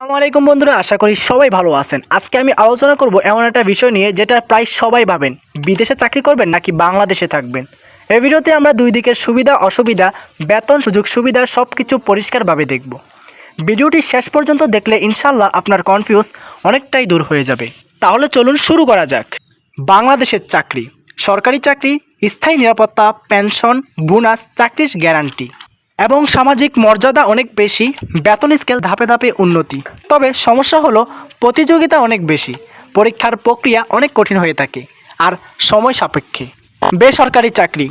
আসসালামু আলাইকুম বন্ধুরা, আশা করি সবাই ভালো আছেন। আজকে আমি আলোচনা করব এমন একটা বিষয় নিয়ে যেটা প্রায় সবাই ভাবেন, বিদেশে চাকরি করবেন নাকি বাংলাদেশে থাকবেন? এই ভিডিওতে আমরা দুই দিকের সুবিধা, অসুবিধা, বেতন, সুযোগ সুবিধা সব কিছু পরিষ্কারভাবে দেখব। ভিডিওটি শেষ পর্যন্ত দেখলে ইনশাল্লাহ আপনার কনফিউজ অনেকটাই দূর হয়ে যাবে। তাহলে চলুন শুরু করা যাক। বাংলাদেশের চাকরি, সরকারি চাকরি, স্থায়ী নিরাপত্তা, পেনশন, বোনাস, চাকরির গ্যারান্টি এবং সামাজিক মর্যাদা অনেক বেশি, বেতন স্কেল ধাপে ধাপে উন্নতি। তবে সমস্যা হলো, প্রতিযোগিতা অনেক বেশি, পরীক্ষার প্রক্রিয়া অনেক কঠিন হয়ে থাকে, আর সময় সাপেক্ষে। বেসরকারি চাকরি,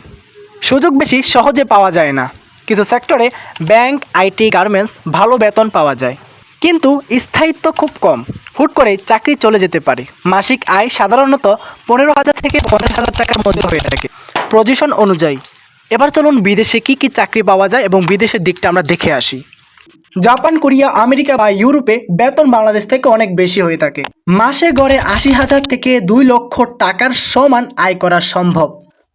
সুযোগ বেশি সহজে পাওয়া যায় না। কিছু সেক্টরে ব্যাংক আইটি গার্মেন্টস ভালো বেতন পাওয়া যায়। কিন্তু স্থায়িত্ব খুব কম, হুট করে চাকরি চলে যেতে পারে। মাসিক আয় সাধারণত পনেরো হাজার থেকে পঞ্চাশ হাজার টাকার মধ্যে হয়ে থাকে। পজিশন অনুযায়ী এবার চলুন বিদেশে কি কি চাকরি পাওয়া যায় এবং বিদেশের দিকটা আমরা দেখে আসি। জাপান, কোরিয়া, আমেরিকা বা ইউরোপে বেতন বাংলাদেশ থেকে অনেক বেশি হয়ে থাকে। মাসে গড়ে আশি হাজার থেকে দুই লক্ষ টাকার সমান আয় করা সম্ভব।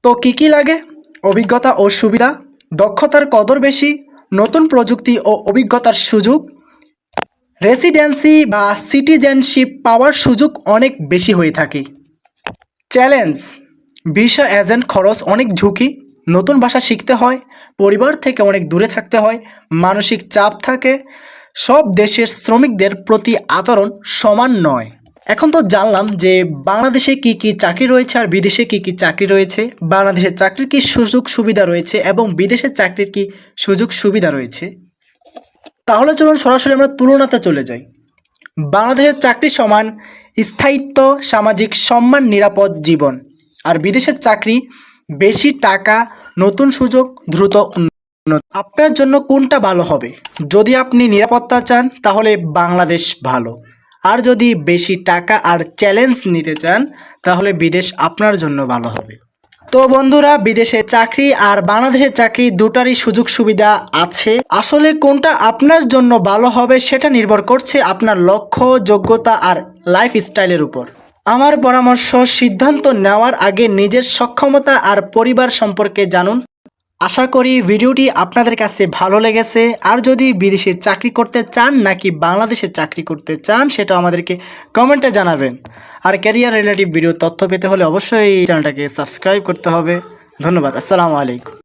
তো কি কি লাগে? অভিজ্ঞতা ও সুবিধা, দক্ষতার কদর বেশি, নতুন প্রযুক্তি ও অভিজ্ঞতার সুযোগ, রেসিডেন্সি বা সিটিজেনশিপ পাওয়ার সুযোগ অনেক বেশি হয়ে থাকে। চ্যালেঞ্জ, ভিসা এজেন্ট খরচ অনেক ঝুঁকি নতুন ভাষা শিখতে হয়, পরিবার থেকে অনেক দূরে থাকতে হয়, মানসিক চাপ থাকে, সব দেশের শ্রমিকদের প্রতি আচরণ সমান নয়। এখন তো জানলাম যে বাংলাদেশে কি কি চাকরি রয়েছে আর বিদেশে কি কি চাকরি রয়েছে বাংলাদেশের চাকরির কি সুযোগ সুবিধা রয়েছে এবং বিদেশের চাকরির কি সুযোগ সুবিধা রয়েছে? তাহলে চলুন সরাসরি আমরা তুলনাতে চলে যাই। বাংলাদেশের চাকরি সমান স্থায়িত্ব, সামাজিক সম্মান, নিরাপদ জীবন। আর বিদেশের চাকরি বেশি টাকা, নতুন সুযোগ, দ্রুত উন্নত। আপনার জন্য কোনটা ভালো হবে? যদি আপনি নিরাপত্তা চান, তাহলে বাংলাদেশ ভালো। আর যদি বেশি টাকা আর চ্যালেঞ্জ নিতে চান, তাহলে বিদেশ আপনার জন্য ভালো হবে। তো বন্ধুরা, বিদেশে চাকরি আর বাংলাদেশের চাকরি দুটারই সুযোগ সুবিধা আছে। আসলে কোনটা আপনার জন্য ভালো হবে, সেটা নির্ভর করছে আপনার লক্ষ্য, যোগ্যতা আর লাইফ স্টাইলের উপর। আমার পরামর্শ, সিদ্ধান্ত নেওয়ার আগে নিজের সক্ষমতা আর পরিবার সম্পর্কে জানুন। আশা করি ভিডিওটি আপনাদের কাছে ভালো লেগেছে। আর যদি বিদেশে চাকরি করতে চান নাকি বাংলাদেশে চাকরি করতে চান, সেটা আমাদেরকে কমেন্টে জানাবেন। আর ক্যারিয়ার রিলেটিভ ভিডিও তথ্য পেতে হলে অবশ্যই চ্যানেলটাকে সাবস্ক্রাইব করতে হবে। ধন্যবাদ, আসসালামু আলাইকুম।